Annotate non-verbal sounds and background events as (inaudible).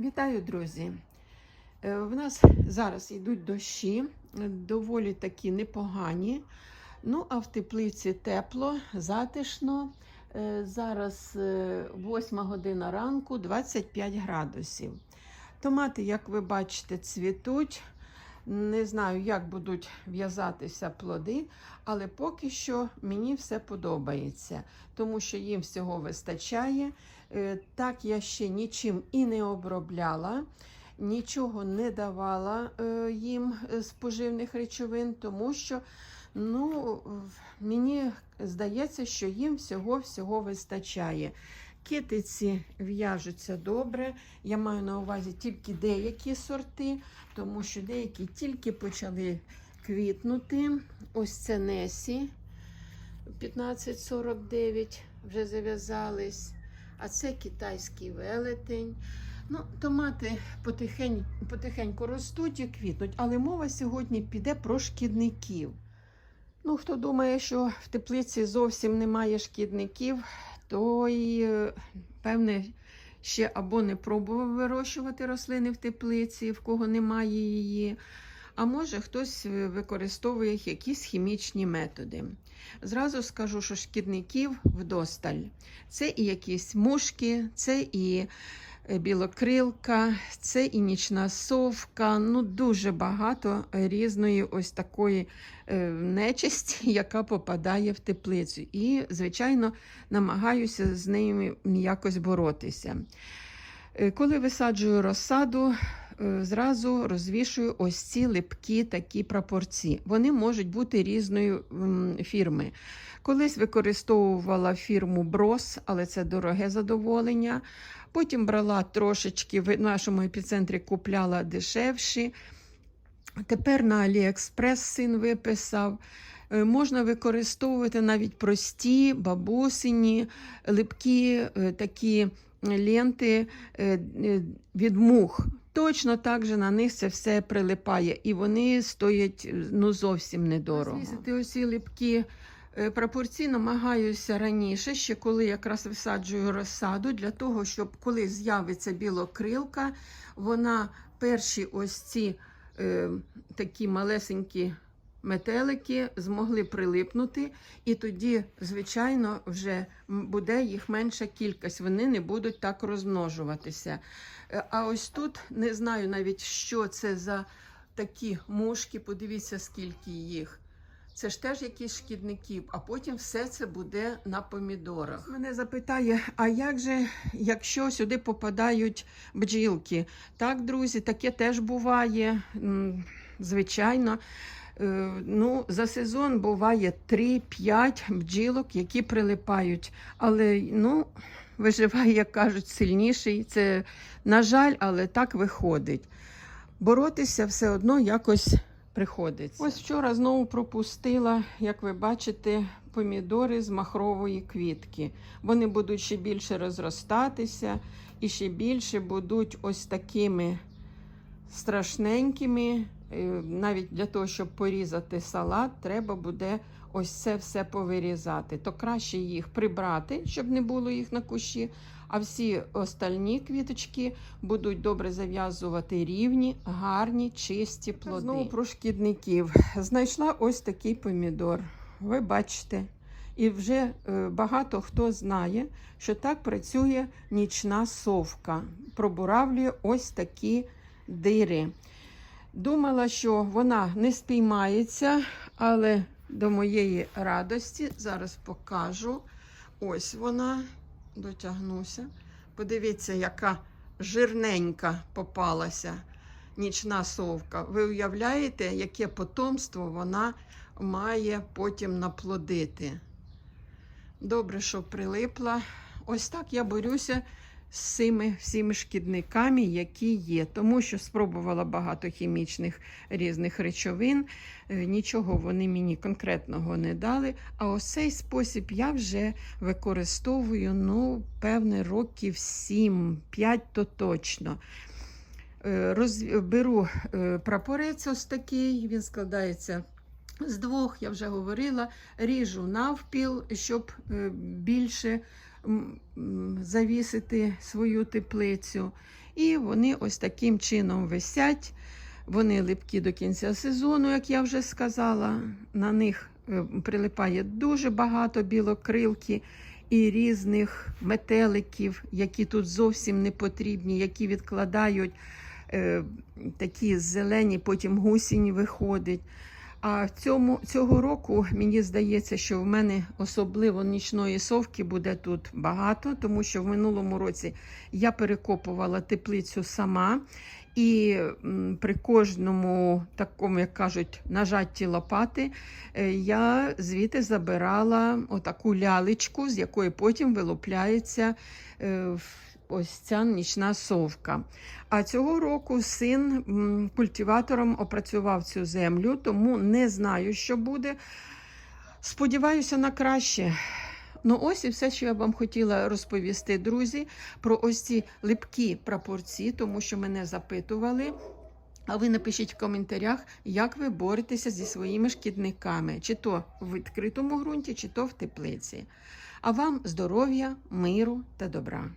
Вітаю, друзі! Е, В нас зараз йдуть дощі, е, доволі такі непогані. Ну, а в теплиці тепло, затишно. Е, Зараз 8 година ранку, 25 градусів. Томати, як ви бачите, цвітуть. Не знаю, як будуть в'язатися плоди, але поки що мені все подобається, тому що їм всього вистачає. Е, Так я ще нічим і не обробляла, нічого не давала е, їм з поживних речовин, тому що ну, мені здається, що їм всього-всього вистачає. Китиці в'яжуться добре. Я маю на увазі тільки деякі сорти, тому що деякі тільки почали квітнути. Ось це Несі 1549 вже зав'язались. А це китайський велетень. Ну, томати потихень, потихеньку ростуть і квітнуть, але мова сьогодні піде про шкідників. Ну, хто думає, що в теплиці зовсім немає шкідників, той, е, певне, ще або не пробував вирощувати рослини в теплиці, в кого немає її, а може хтось е, використовує якісь хімічні методи. Зразу скажу, що шкідників вдосталь. Це і якісь мушки, це і е, білокрилка, це і нічна совка. Ну, дуже багато різної ось такої е, нечисті, (laughs) яка попадає в теплицю. І, звичайно, намагаюся з ними якось боротися. Коли висаджую розсаду, зразу розвішую ось ці липкі такі прапорці. Вони можуть бути різної фірми. Колись використовувала фірму Брос, але це дороге задоволення. Потім брала трошечки в нашому епіцентрі купляла дешевші. Тепер на Аліекспрес син виписав. Е, Можна використовувати навіть прості бабусині, липкі е, такі ленти е, е, від мух. Точно так же на них це все прилипає, і вони стоять е, ну, зовсім недорого. Звісити ось ці липкі е, прапорці намагаюся раніше, ще коли якраз висаджую розсаду, для того, щоб коли з'явиться білокрилка, вона перші ось ці е, такі малесенькі метелики змогли прилипнути, і тоді, звичайно, вже буде їх менша кількість, вони не будуть так розмножуватися. Е, А ось тут не знаю навіть, що це за такі мушки. Подивіться, скільки їх. Це ж теж якісь шкідники, а потім все це буде на помідорах. Мене запитає, а як же, якщо сюди попадають бджілки? Так, друзі, таке теж буває, звичайно. Е, Ну, за сезон буває 3-5 бджілок, які прилипають. Але ну, виживає, як кажуть, сильніший. Це, на жаль, але так виходить. Боротися все одно якось приходиться. Ось вчора знову пропустила, як ви бачите, помідори з махрової квітки. Вони будуть ще більше розростатися і ще більше будуть ось такими страшненькими. Е, Навіть для того, щоб порізати салат, треба буде ось це все повирізати. То краще їх прибрати, щоб не було їх на кущі. А всі остальні квіточки будуть добре зав'язувати рівні, гарні, чисті плоди. Знову про шкідників. Знайшла ось такий помідор. Ви бачите. І вже е, багато хто знає, що так працює нічна совка. Пробуравлює ось такі дири. Думала, що вона не спіймається, але до моєї радості зараз покажу. Ось вона, дотягнуся. Подивіться, яка жирненька попалася нічна совка. Ви уявляєте, яке потомство вона має потім наплодити? Добре, що прилипла. Ось так я борюся з цими всіми шкідниками, які є. Тому що спробувала багато хімічних різних речовин. Е, Нічого вони мені конкретного не дали. А ось цей спосіб я вже використовую, ну, певне, років 7-5 то точно. Е, Роз... Беру е, прапорець ось такий, він складається з двох, я вже говорила, ріжу навпіл, щоб більше завісити свою теплицю. І вони ось таким чином висять. Вони липкі до кінця сезону, як я вже сказала. На них е, прилипає дуже багато білокрилки і різних метеликів, які тут зовсім не потрібні, які відкладають е, такі зелені, потім гусінь виходить. А цьому, цього року мені здається, що в мене особливо нічної совки буде тут багато, тому що в минулому році я перекопувала теплицю сама. І при кожному такому, як кажуть, нажатті лопати, е, я звідти забирала отаку лялечку, з якої потім вилупляється е, ось ця нічна совка. А цього року син культиватором опрацював цю землю, тому не знаю, що буде. Сподіваюся на краще. Ну, ось і все, що я вам хотіла розповісти, друзі, про ось ці липкі прапорці, тому що мене запитували. А ви напишіть в коментарях, як ви боретеся зі своїми шкідниками, чи то в відкритому ґрунті, чи то в теплиці. А вам здоров'я, миру та добра.